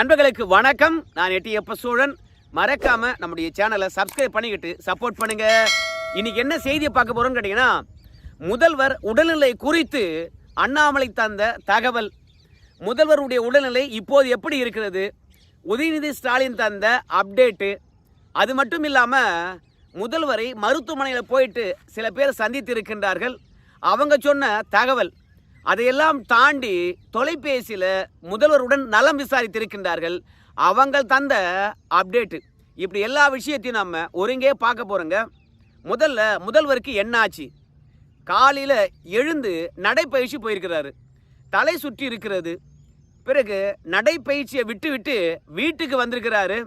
நண்பர்களுக்கு வணக்கம். நான் எட்டி எப்ப சூழன் மறக்காம நம்முடைய சேனலை சப்ஸ்கிரைப் பண்ணிக்கிட்டு சப்போர்ட் பண்ணுங்க. இன்னைக்கு என்ன செய்தியை பார்க்க போறோம்னு கேட்டீங்கன்னா முதல்வர் உடல்நிலை குறித்து அண்ணாமலை தந்த தகவல். முதல்வருடைய உடல்நிலை இப்போது எப்படி இருக்கிறது? உதயநிதி ஸ்டாலின் தந்த அப்டேட்டு அது மட்டும் இல்லாமல் முதல்வரை மருத்துவமனையில் போயிட்டு சில பேர் சந்தித்து இருக்கின்றார்கள் அவங்க சொன்ன தகவல் அதையெல்லாம் தாண்டி தொலைபேசியில் முதல்வருடன் நலம் விசாரித்திருக்கின்றார்கள். அவங்கள் தந்த அப்டேட்டு இப்படி எல்லா விஷயத்தையும் நம்ம ஒருங்கே பார்க்க போகிறோங்க முதல்ல முதல்வருக்கு என்னாச்சு? காலையில் எழுந்து நடைப்பயிற்சி போயிருக்கிறாரு. தலை சுற்றி இருக்கிறது. பிறகு நடைப்பயிற்சியை விட்டு விட்டு வீட்டுக்கு வந்திருக்கிறாரு.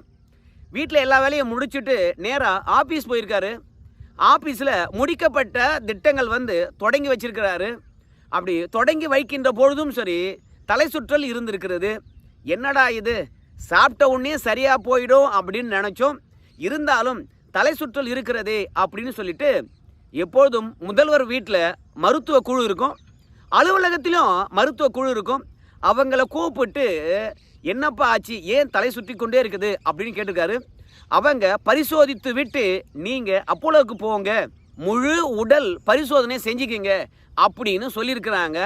வீட்டில் எல்லா வேலையும் முடிச்சுட்டு நேராக ஆஃபீஸ் போயிருக்காரு. ஆஃபீஸில் முடிக்கப்பட்ட திட்டங்கள் வந்து தொடங்கி வச்சிருக்கிறாரு. அப்படி தொடங்கி வைக்கின்ற பொழுதும் சரி தலை சுற்றல் இருந்திருக்கிறது. என்னடா இது? சாப்பிட்ட உடனே சரியாக போயிடும் அப்படின்னு நினச்சோம். இருந்தாலும் தலை சுற்றல் இருக்கிறதே அப்படின்னு சொல்லிட்டு எப்பொழுதும் முதல்வர் வீட்டில் மருத்துவ குழு இருக்கும். அலுவலகத்திலும் மருத்துவ குழு இருக்கும். அவங்கள கூப்பிட்டு என்னப்பா ஆச்சு? ஏன் தலை சுற்றி கொண்டே இருக்குது? அப்படின்னு கேட்டிருக்காரு. அவங்க பரிசோதித்து விட்டு நீங்கள் அப்போலோவுக்கு போங்க. முழு உடல் பரிசோதனை செஞ்சுக்கிங்க அப்படின்னு சொல்லியிருக்கிறாங்க.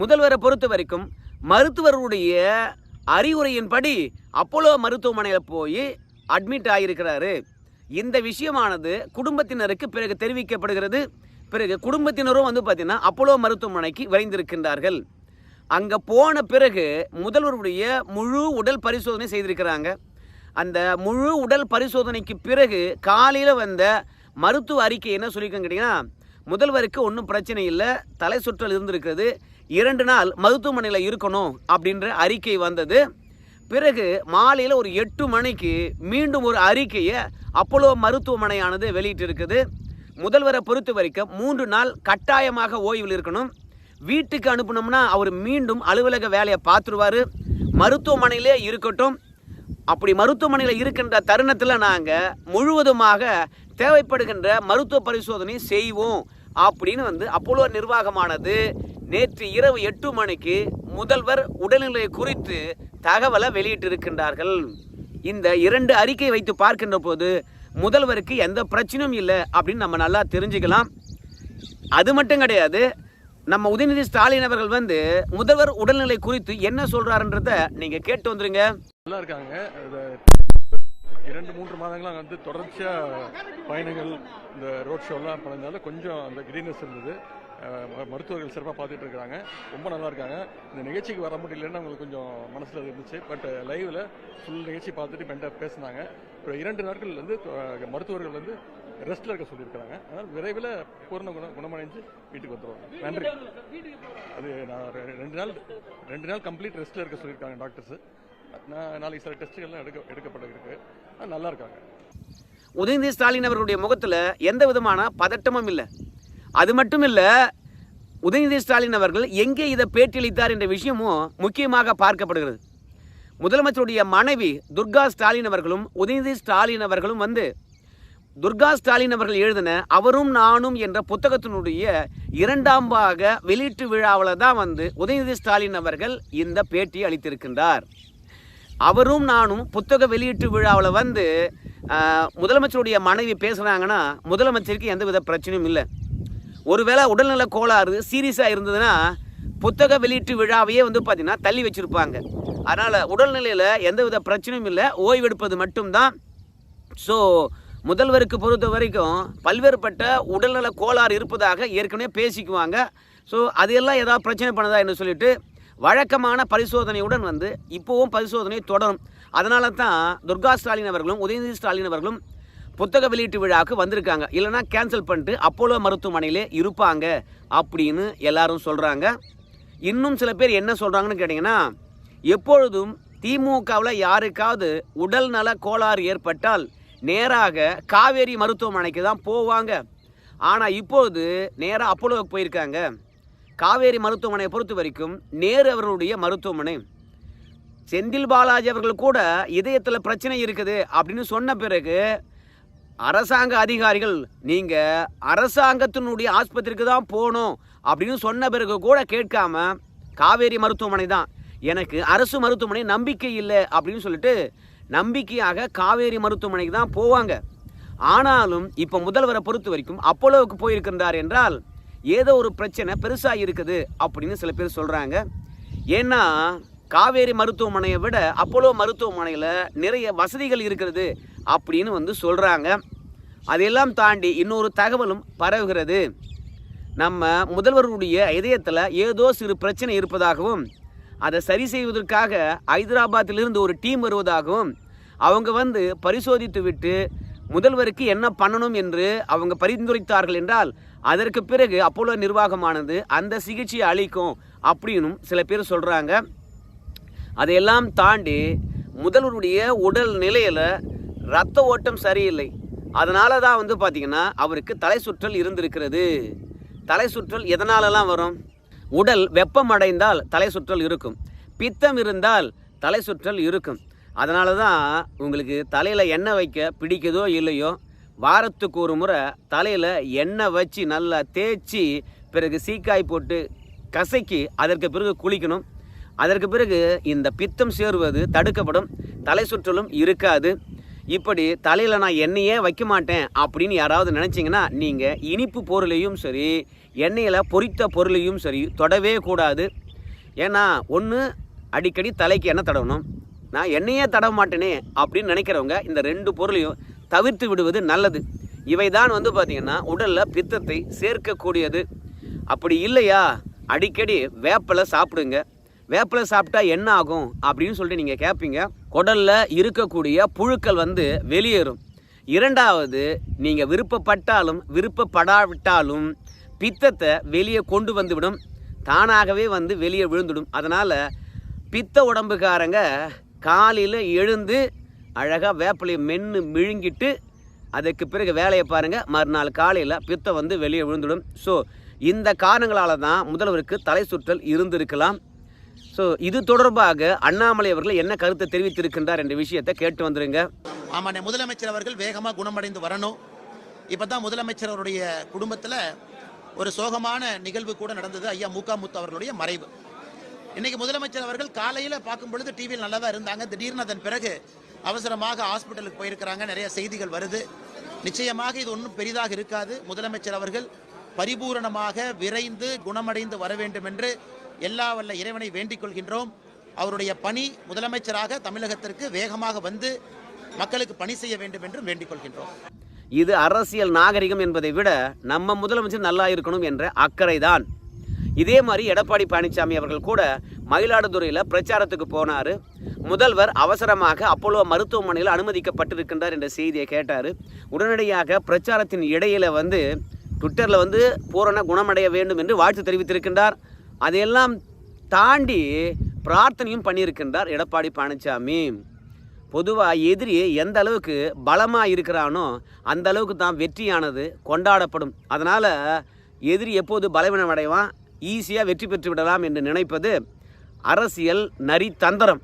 முதல்வரை பொறுத்த வரைக்கும் மருத்துவருடைய அறிவுரையின்படி அப்போலோ மருத்துவமனையில் போய் அட்மிட் ஆகியிருக்கிறாரு இந்த விஷயமானது குடும்பத்தினருக்கு பிறகு தெரிவிக்கப்படுகிறது. பிறகு குடும்பத்தினரும் வந்து பார்த்தீங்கன்னா அப்போலோ மருத்துவமனைக்கு விரைந்திருக்கின்றார்கள். அங்கே போன பிறகு முதல்வருடைய முழு உடல் பரிசோதனை செய்திருக்கிறாங்க. அந்த முழு உடல் பரிசோதனைக்கு பிறகு காலையில் வந்த மருத்துவ அறிக்கை என்ன சொல்லியிருக்காங்க கேட்டிங்கன்னா முதல்வருக்கு ஒன்றும் பிரச்சனை இல்லை தலை சுற்றல் இருந்திருக்கிறது இரண்டு நாள் மருத்துவமனையில் இருக்கணும் அப்படின்ற அறிக்கை வந்தது. பிறகு மாலையில் ஒரு எட்டு மணிக்கு மீண்டும் ஒரு அறிக்கையை அப்போலோ மருத்துவமனையானது வெளியிட்டிருக்குது. முதல்வரை பொறுத்த வரைக்கும் மூன்று நாள் கட்டாயமாக ஓய்வில் இருக்கணும். வீட்டுக்கு அனுப்பினோம்னா அவர் மீண்டும் அலுவலக வேலையை பார்த்துருவார். மருத்துவமனையிலே இருக்கட்டும். அப்படி மருத்துவமனையில் இருக்கின்ற தருணத்தில் நாங்கள் முழுவதுமாக தேவைப்படுகின்ற மருத்துவ பரிசோதனை செய்வோம் அப்படின்னு வந்து அப்போலோ நிர்வாகமானது நேற்று இரவு எட்டு மணிக்கு முதல்வர் உடல்நிலை குறித்து தகவலை வெளியிட்டிருக்கின்றார்கள். இந்த இரண்டு அறிக்கை வைத்து பார்க்கின்ற போது முதல்வருக்கு எந்த பிரச்சனையும் இல்லை அப்படின்னு நம்ம நல்லா தெரிஞ்சுக்கலாம். அது மட்டும் கிடையாது நம்ம உதயநிதி ஸ்டாலின் அவர்கள் வந்து முதல்வர் உடல்நிலை குறித்து என்ன சொல்றாருன்றத நீங்க கேட்டு வந்துருங்க. நல்லா இருக்காங்க. இரண்டு மூன்று மாதங்களாக வந்து தொடர்ச்சியாக பயணங்கள் இந்த ரோட் ஷோலாம் பண்ணதுனால கொஞ்சம் அந்த கிரீனஸ் இருந்தது. ம- மருத்துவர்கள் சிறப்பாக பார்த்துட்டு இருக்காங்க. ரொம்ப நல்லா இருக்காங்க. இந்த நிகழ்ச்சிக்கு வர முடியலன்னு அவங்களுக்கு கொஞ்சம் மனசில் இருந்துச்சு. பட் லைவில் ஃபுல் நிகழ்ச்சி பார்த்துட்டு இப்போ பேசினாங்க. இப்போ இரண்டு நாட்கள் வந்து மருத்துவர்கள் வந்து ரெஸ்ட்டில் இருக்க சொல்லியிருக்காங்க அதனால் விரைவில் பூர்ண குண குணமடைஞ்சு வீட்டுக்கு வந்துடுவாங்க நன்றி. அது நான் ரெ- ரெண்டு நாள் ரெண்டு நாள் கம்ப்ளீட் ரெஸ்ட்டில் இருக்க சொல்லியிருக்காங்க டாக்டர்ஸ் நான் நாளைக்கு சில டெஸ்ட்டுகள்லாம் எடுக்க எடுக்கப்பட்டிருக்கு. நல்லா இருக்காங்க உதயநிதி ஸ்டாலின் அவர்களுடைய முகத்தில் எந்த விதமான பதட்டமும் இல்லை. அது மட்டும் இல்லை உதயநிதி ஸ்டாலின் அவர்கள் எங்கே இதை பேட்டியளித்தார் என்ற விஷயமும் முக்கியமாக பார்க்கப்படுகிறது. முதலமைச்சருடைய மனைவி துர்கா ஸ்டாலின் அவர்களும் உதயநிதி ஸ்டாலின் அவர்களும் வந்து துர்கா ஸ்டாலின் அவர்கள் எழுதின அவரும் நானும் என்ற புத்தகத்தினுடைய இரண்டாம் பாக வெளியீட்டு விழாவில் தான் வந்து உதயநிதி ஸ்டாலின் அவர்கள் இந்த பேட்டி அளித்திருக்கின்றார். அவரும் நானும் புத்தக வெளியீட்டு விழாவில் வந்து முதலமைச்சருடைய மனைவி பேசுகிறாங்கன்னா முதலமைச்சருக்கு எந்தவித பிரச்சனையும் இல்லை. ஒருவேளை உடல்நல கோளாறு சீரியஸாக இருந்ததுன்னா புத்தக வெளியீட்டு விழாவையே வந்து பார்த்திங்கன்னா தள்ளி வச்சுருப்பாங்க. அதனால் உடல்நிலையில் எந்தவித பிரச்சனையும் இல்லை. ஓய்வெடுப்பது மட்டும்தான். ஸோ முதல்வருக்கு பொறுத்த வரைக்கும் பல்வேறுபட்ட உடல்நல கோளாறு இருப்பதாக ஏற்கனவே பேசிக்குவாங்க. ஸோ அதையெல்லாம் ஏதாவது பிரச்சனை பண்ணுதா என்று சொல்லிட்டு வழக்கமான பரிசோதனையுடன் வந்து இப்போவும் பரிசோதனை தொடரும். அதனால தான் துர்கா ஸ்டாலின் அவர்களும் உதயநிதி ஸ்டாலின் அவர்களும் புத்தக வெளியீட்டு விழாவுக்கு வந்திருக்காங்க. இல்லைன்னா கேன்சல் பண்ணிட்டு அப்போலோ மருத்துவமனையிலே இருப்பாங்க அப்படின்னு எல்லாரும் சொல்கிறாங்க இன்னும் சில பேர் என்ன சொல்கிறாங்கன்னு கேட்டிங்கன்னா எப்பொழுதும் திமுகவில் யாருக்காவது உடல் நல கோளாறு ஏற்பட்டால் நேராக காவேரி மருத்துவமனைக்கு தான் போவாங்க. ஆனால் இப்போது நேராக அப்போலோவுக்கு போயிருக்காங்க. காவேரி மருத்துவமனையை பொறுத்த வரைக்கும் நேரு அவர்களுடைய மருத்துவமனை. செந்தில் பாலாஜி அவர்கள் கூட இதயத்தில் பிரச்சனை இருக்குது அப்படின்னு சொன்ன பிறகு அரசாங்க அதிகாரிகள் நீங்கள் அரசாங்கத்தினுடைய ஆஸ்பத்திரிக்கு தான் போகணும் அப்படின்னு சொன்ன பிறகு கூட கேட்காம காவேரி மருத்துவமனை தான். எனக்கு அரசு மருத்துவமனை நம்பிக்கை இல்லை அப்படின்னு சொல்லிட்டு நம்பிக்கையாக காவேரி மருத்துவமனைக்கு தான் போவாங்க. ஆனாலும் இப்போ முதல்வரை பொறுத்த வரைக்கும் அப்போலோவுக்கு போயிருக்கின்றார் என்றால் ஏதோ ஒரு பிரச்சனை பெருசாக இருக்குது அப்படின்னு சில பேர் சொல்கிறாங்க ஏன்னா காவேரி மருத்துவமனையை விட அப்போலோ மருத்துவமனையில் நிறைய வசதிகள் இருக்கிறது அப்படின்னு வந்து சொல்கிறாங்க அதையெல்லாம் தாண்டி இன்னொரு தகவலும் பரவுகிறது. நம்ம முதல்வருடைய இதயத்தில் ஏதோ சிறு பிரச்சனை இருப்பதாகவும் அதை சரி செய்வதற்காக ஹைதராபாத்திலிருந்து ஒரு டீம் வருவதாகவும் அவங்க வந்து பரிசோதித்து விட்டு முதல்வருக்கு என்ன பண்ணணும் என்று அவங்க பரிந்துரைத்தார்கள் என்றால் அதற்கு பிறகு அப்போலோ நிர்வாகமானது அந்த சிகிச்சையை அளிக்கும் அப்படின்னும் சில பேர் சொல்கிறாங்க அதையெல்லாம் தாண்டி முதல்வருடைய உடல் நிலையில் ரத்த ஓட்டம் சரியில்லை. அதனால தான் வந்து பார்த்திங்கன்னா அவருக்கு தலை சுற்றல் இருந்திருக்கிறது. தலை சுற்றல் எதனாலலாம் வரும்? உடல் வெப்பமடைந்தால் தலை சுற்றல் இருக்கும். பித்தம் இருந்தால் தலை சுற்றல் இருக்கும். அதனால தான் உங்களுக்கு தலையில் எண்ணெய் வைக்க பிடிக்குதோ இல்லையோ வாரத்துக்கு ஒரு முறை தலையில் எண்ணெய் வச்சு நல்லா தேய்ச்சி பிறகு சீக்காய் போட்டு கசக்கி அதற்கு பிறகு குளிக்கணும். அதற்கு பிறகு இந்த பித்தம் சேருவது தடுக்கப்படும். தலை சுற்றலும் இருக்காது. இப்படி தலையில் நான் எண்ணெயே வைக்க மாட்டேன் அப்படின்னு யாராவது நினச்சிங்கன்னா நீங்கள் இனிப்பு பொருளையும் சரி எண்ணெயில் பொரித்த பொருளையும் சரி தொடவே கூடாது. ஏன்னா ஒன்று அடிக்கடி தலைக்கு எண்ணெய் தடவணும். நான் என்னையே தட மாட்டேனே அப்படின்னு நினைக்கிறவங்க இந்த ரெண்டு பொருளையும் தவிர்த்து விடுவது நல்லது. இவை தான் வந்து பார்த்திங்கன்னா உடலில் பித்தத்தை சேர்க்கக்கூடியது. அப்படி இல்லையா? அடிக்கடி வேப்பலை சாப்பிடுங்க. வேப்பிலை சாப்பிட்டா என்ன ஆகும் அப்படின்னு சொல்லிட்டு நீங்கள் கேட்பீங்க குடலில் இருக்கக்கூடிய புழுக்கள் வந்து வெளியேறும். இரண்டாவது நீங்கள் விருப்பப்பட்டாலும் விருப்பப்படாவிட்டாலும் பித்தத்தை வெளியே கொண்டு வந்துவிடும். தானாகவே வந்து வெளியே விழுந்துடும். அதனால் பித்த உடம்புக்காரங்க காலையில் எழுந்து அழகாக வேப்பிலையை மென்று விழுங்கிட்டு அதுக்கு பிறகு வேலையை பாருங்கள் மறுநாள் காலையில் பித்தம் வந்து வெளியே விழுந்துடும். ஸோ இந்த காரணங்களால் தான் முதல்வருக்கு தலை சுற்றல் இருந்திருக்கலாம். ஸோ இது தொடர்பாக அண்ணாமலை அவர்கள் என்ன கருத்தை தெரிவித்திருக்கின்றார் என்ற விஷயத்தை கேட்டு வந்துருங்க. ஆமாண்ணே முதலமைச்சர் அவர்கள் வேகமாக குணமடைந்து வரணும். இப்போ தான் முதலமைச்சர் அவருடைய குடும்பத்தில் ஒரு சோகமான நிகழ்வு கூட நடந்தது. ஐயா முகாமுத்து அவர்களுடைய மறைவு. இன்னைக்கு முதலமைச்சர் அவர்கள் காலையில் பார்க்கும் பொழுது டிவியில் நல்லா தான் இருந்தாங்க. திடீர்னு அதன் பிறகு அவசரமாக ஹாஸ்பிட்டலுக்கு போயிருக்கிறாங்க. நிறைய செய்திகள் வருது. நிச்சயமாக இது ஒன்றும் பெரிதாக இருக்காது. முதலமைச்சர் அவர்கள் பரிபூரணமாக விரைந்து குணமடைந்து வர வேண்டும் என்று எல்லா வல்ல இறைவனை வேண்டிக் கொள்கின்றோம். அவருடைய பணி முதலமைச்சராக தமிழகத்திற்கு வேகமாக வந்து மக்களுக்கு பணி செய்ய வேண்டும் என்று வேண்டிக் கொள்கின்றோம். இது அரசியல் நாகரிகம் என்பதை விட நம்ம முதலமைச்சர் நல்லா இருக்கணும் என்ற அக்கறை தான் இதே மாதிரி எடப்பாடி பழனிசாமி அவர்கள் கூட மயிலாடுதுறையில் பிரச்சாரத்துக்கு போனார். முதல்வர் அவசரமாக அப்போலோ மருத்துவமனையில் அனுமதிக்கப்பட்டிருக்கின்றார் என்ற செய்தியை கேட்டார். உடனடியாக பிரச்சாரத்தின் இடையில் வந்து ட்விட்டரில் வந்து பூரண குணமடைய வேண்டும் என்று வாழ்த்து தெரிவித்திருக்கின்றார். அதையெல்லாம் தாண்டி பிரார்த்தனையும் பண்ணியிருக்கின்றார் எடப்பாடி பழனிசாமி. பொதுவாக எதிரி எந்த அளவுக்கு பலமாக இருக்கிறானோ அந்த அளவுக்கு தான் வெற்றியானது கொண்டாடப்படும். அதனால் எதிரி எப்போது பலவீனம் அடைவான் ஈஸியாக வெற்றி பெற்று விடலாம் என்று நினைப்பது அரசியல் நரி தந்திரம்.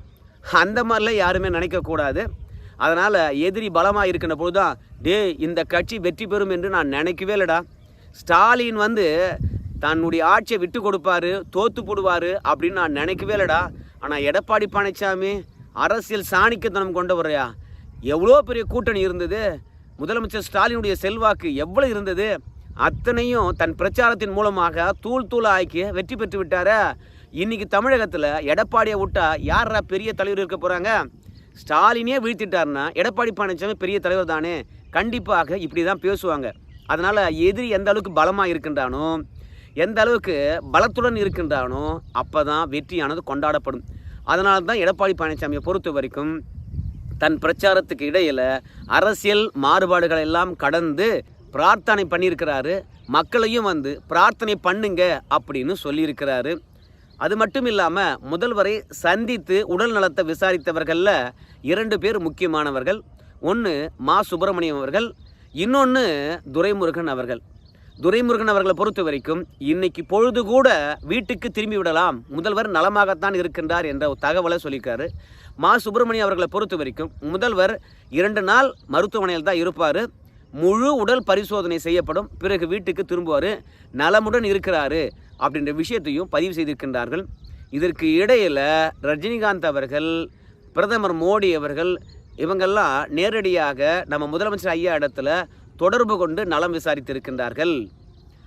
அந்த மாதிரிலாம் யாருமே நினைக்கக்கூடாது அதனால் எதிரி பலமாக இருக்கின்ற பொழுது தான் டே இந்த கட்சி வெற்றி பெறும் என்று நான் நினைக்கவே இல்லைடா. ஸ்டாலின் வந்து தன்னுடைய ஆட்சியை விட்டு கொடுப்பாரு தோத்து போடுவார் அப்படின்னு நான் நினைக்கவே இல்லைடா. ஆனால் எடப்பாடி பழனிசாமி அரசியல் சாணிக்கத்தனம் கொண்டவரையா? எவ்வளோ பெரிய கூட்டணி இருந்தது? முதலமைச்சர் ஸ்டாலினுடைய செல்வாக்கு எவ்வளோ இருந்தது? அத்தனையும் தன் பிரச்சாரத்தின் மூலமாக தூள் தூளாக்கி வெற்றி பெற்று விட்டார? இன்றைக்கி தமிழகத்தில் எடப்பாடியை விட்டா யாரா பெரிய தலைவர் இருக்க போகிறாங்க ஸ்டாலினே வீழ்த்திட்டாருன்னா எடப்பாடி பழனிசாமி பெரிய தலைவர் தானே. கண்டிப்பாக இப்படி தான் பேசுவாங்க. அதனால் எதிரி எந்த அளவுக்கு பலமாக இருக்கின்றானோ எந்த அளவுக்கு பலத்துடன் இருக்கின்றானோ அப்போ தான் வெற்றியானது கொண்டாடப்படும். அதனால தான் எடப்பாடி பழனிசாமியை பொறுத்த வரைக்கும் தன் பிரச்சாரத்துக்கு இடையில் அரசியல் மாறுபாடுகள் எல்லாம் கடந்து பிரார்த்தனை பண்ணியிருக்கிறாரு. மக்களையும் வந்து பிரார்த்தனை பண்ணுங்க அப்படின்னு சொல்லியிருக்கிறாரு. அது மட்டும் இல்லாமல் முதல்வரை சந்தித்து உடல் நலத்தை விசாரித்தவர்களில் இரண்டு பேர் முக்கியமானவர்கள். ஒன்று மா சுப்பிரமணியம் அவர்கள் இன்னொன்று துரைமுருகன் அவர்கள். துரைமுருகன் அவர்களை பொறுத்த வரைக்கும் இன்னைக்கு பொழுது கூட வீட்டுக்கு திரும்பி விடலாம். முதல்வர் நலமாகத்தான் இருக்கின்றார் என்ற ஒரு தகவலை சொல்லியிருக்காரு. மா சுப்பிரமணியம் அவர்களை பொறுத்த வரைக்கும் முதல்வர் இரண்டு நாள் மருத்துவமனையில் தான் இருப்பார். முழு உடல் பரிசோதனை செய்யப்படும். பிறகு வீட்டுக்கு திரும்புவார். நலமுடன் இருக்கிறாரு. அப்படின்ற விஷயத்தையும் பதிவு செய்திருக்கின்றார்கள். இதற்கு இடையில் ரஜினிகாந்த் அவர்கள் பிரதமர் மோடி அவர்கள் இவங்கெல்லாம் நேரடியாக நம்ம முதலமைச்சர் ஐயா இடத்துல தொடர்பு கொண்டு நலம் விசாரித்திருக்கின்றார்கள்.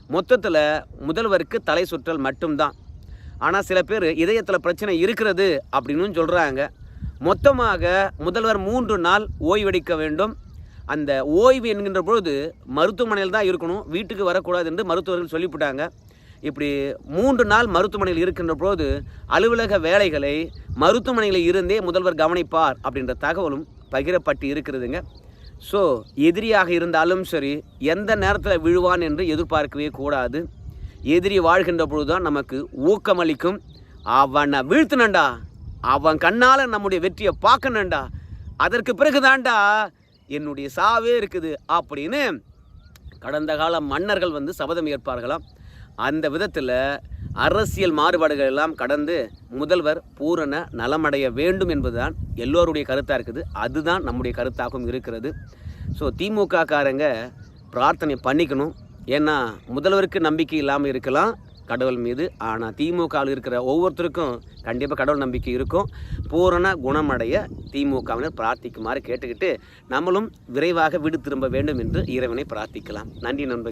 மொத்தத்தில் முதல்வருக்கு தலை சுற்றல் மட்டும்தான். ஆனால் சில பேர் இதயத்தில் பிரச்சனை இருக்கிறது அப்படின்னு சொல்கிறாங்க மொத்தமாக முதல்வர் மூன்று நாள் ஓய்வெடுக்க வேண்டும். அந்த ஓய்வு என்கின்ற பொழுது மருத்துவமனையில் தான் இருக்கணும் வீட்டுக்கு வரக்கூடாது என்று மருத்துவர்கள் சொல்லிவிட்டாங்க. இப்படி மூன்று நாள் மருத்துவமனையில் இருக்கின்ற போது அலுவலக வேலைகளை மருத்துவமனையில் இருந்தே முதல்வர் கவனிப்பார் அப்படின்ற தகவலும் பகிரப்பட்டு இருக்கிறதுங்க. ஸோ எதிரியாக இருந்தாலும் சரி எந்த நேரத்தில் விழுவான் என்று எதிர்பார்க்கவே கூடாது. எதிரி வாழ்கின்ற பொழுது தான் நமக்கு ஊக்கமளிக்கும். அவனை வீழ்த்தினண்டா அவன் கண்ணால் நம்முடைய வெற்றியை பார்க்கணுண்டா அதற்கு பிறகுதான்டா என்னுடைய சாவே இருக்குது அப்படின்னு கடந்த கால மன்னர்கள் வந்து சபதம் ஏற்பார்களாம். அந்த விதத்தில் அரசியல் மாறுபாடுகள் எல்லாம் கடந்து முதல்வர் பூரண நலமடைய வேண்டும் என்பதுதான் எல்லோருடைய கருத்தாக இருக்குது. அதுதான் நம்முடைய கருத்தாகவும் இருக்கிறது. ஸோ திமுக காரங்க பிரார்த்தனை பண்ணிக்கணும். ஏன்னா முதல்வருக்கு நம்பிக்கை இல்லாமல் இருக்கலாம். கடவுள் மீது. ஆனால் திமுகவில் இருக்கிற ஒவ்வொருத்தருக்கும் கண்டிப்பாக கடவுள் நம்பிக்கை இருக்கும். பூரண குணமடைய திமுகவினர் பிரார்த்திக்குமாறு கேட்டுக்கிட்டு நம்மளும் விரைவாக வீடு திரும்ப வேண்டும் என்று இறைவனை பிரார்த்திக்கலாம். நன்றி நண்பர்கள்.